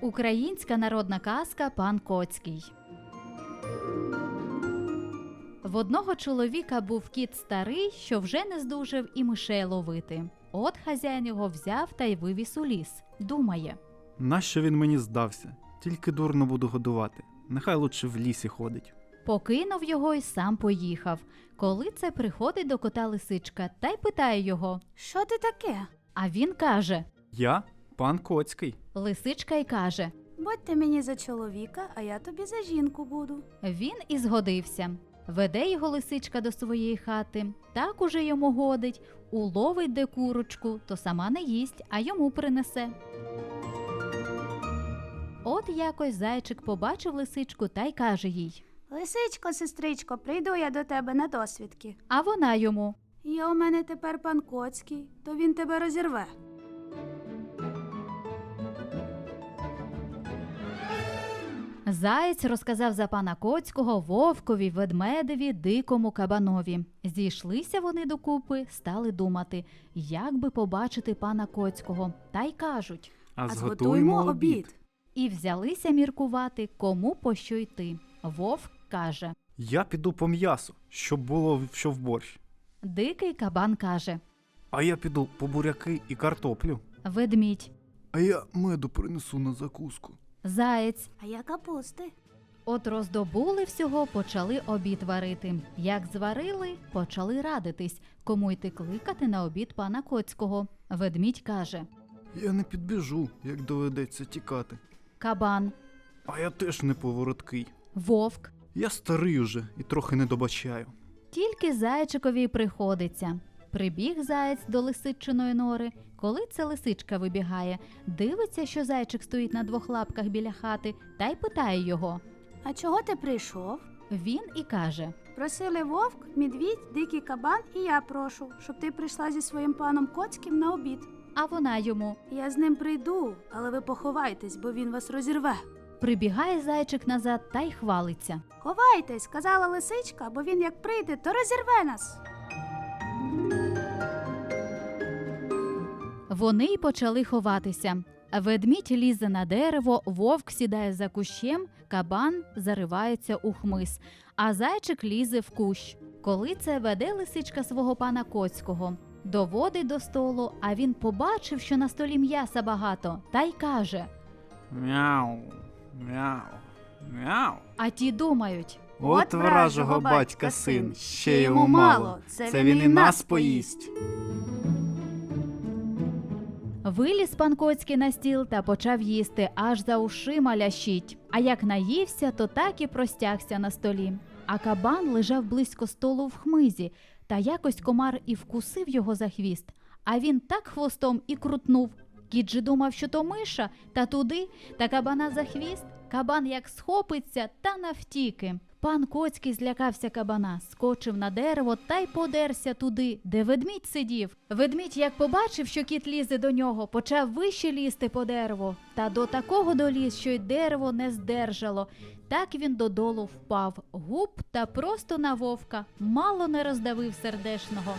Українська народна казка пан Коцький. В одного чоловіка був кіт старий, що вже не здужив і мишей ловити. От хазяїн його взяв та й вивіз у ліс. Думає Нащо він мені здався? Тільки дурно буду годувати. Нехай лучше в лісі ходить. Покинув його і сам поїхав. Коли це приходить до кота лисичка та й питає його. Що ти таке? А він каже: Я пан Коцький. Лисичка й каже. Будьте мені за чоловіка, а я тобі за жінку буду. Він і згодився. Веде його лисичка до своєї хати, так уже йому годить, уловить де курочку, то сама не їсть, а йому принесе. От якось зайчик побачив лисичку та й каже їй. Лисичко, сестричко, прийду я до тебе на досвідки. А вона йому. Є у мене тепер пан Коцький, то він тебе розірве. Заєць розказав за пана Коцького вовкові, ведмедеві, дикому кабанові. Зійшлися вони докупи, стали думати, як би побачити пана Коцького, та й кажуть. А, зготуймо обід. І взялися міркувати, кому по що йти. Вовк каже, Я піду по м'ясу, щоб було що в борщ. дикий кабан каже, А я піду по буряки і картоплю. ведмідь, А я меду принесу на закуску. заєць. А я капусти. От роздобули всього, почали обід варити. Як зварили, почали радитись, кому йти кликати на обід пана Коцького. Ведмідь каже, Я не підбіжу, як доведеться тікати. кабан, А я теж не повороткий. вовк. Я старий уже і трохи не добачаю. Тільки зайчикові й приходиться. Прибіг заєць до лисичиної нори. Коли це лисичка вибігає, дивиться, що зайчик стоїть на двох лапках біля хати, та й питає його. А чого ти прийшов? Він і каже: Просили вовк, медвідь, дикий кабан, і я прошу, щоб ти прийшла зі своїм паном Коцьким на обід. а вона йому. Я з ним прийду, але ви поховайтесь, бо він вас розірве. Прибігає зайчик назад та й хвалиться. Ховайтесь, сказала лисичка, бо він як прийде, то розірве нас. Вони й почали ховатися. Ведмідь лізе на дерево, вовк сідає за кущем, кабан заривається у хмиз, а зайчик лізе в кущ. Коли це веде лисичка свого пана Коцького, доводить до столу, а він побачив, що на столі м'яса багато, та й каже: Мяу, мяу, мяу. А ті думають. От вражого батька син, ще йому мало. Це він і нас поїсть. Виліз пан Коцький на стіл та почав їсти, аж за ушима лящить. А як наївся, то так і простягся на столі. А кабан лежав близько столу в хмизі, та якось комар і вкусив його за хвіст. А він так хвостом і крутнув. Кіт же думав, що то миша, та туди, та кабана за хвіст. Кабан як схопиться та навтіки. Пан Коцький злякався кабана, скочив на дерево та й подерся туди, де ведмідь сидів. Ведмідь, як побачив, що кіт лізе до нього, почав вище лізти по дереву, та до такого доліз, що й дерево не здержало. Так він додолу впав, губ та просто на вовка, мало не роздавив сердешного.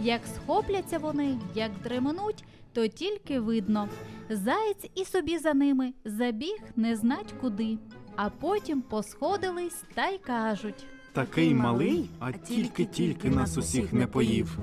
Як схопляться вони, як дременуть, то тільки видно. Заєць і собі за ними забіг не знать куди. А потім посходились та й кажуть. Такий малий, а тільки-тільки нас усіх не поїв.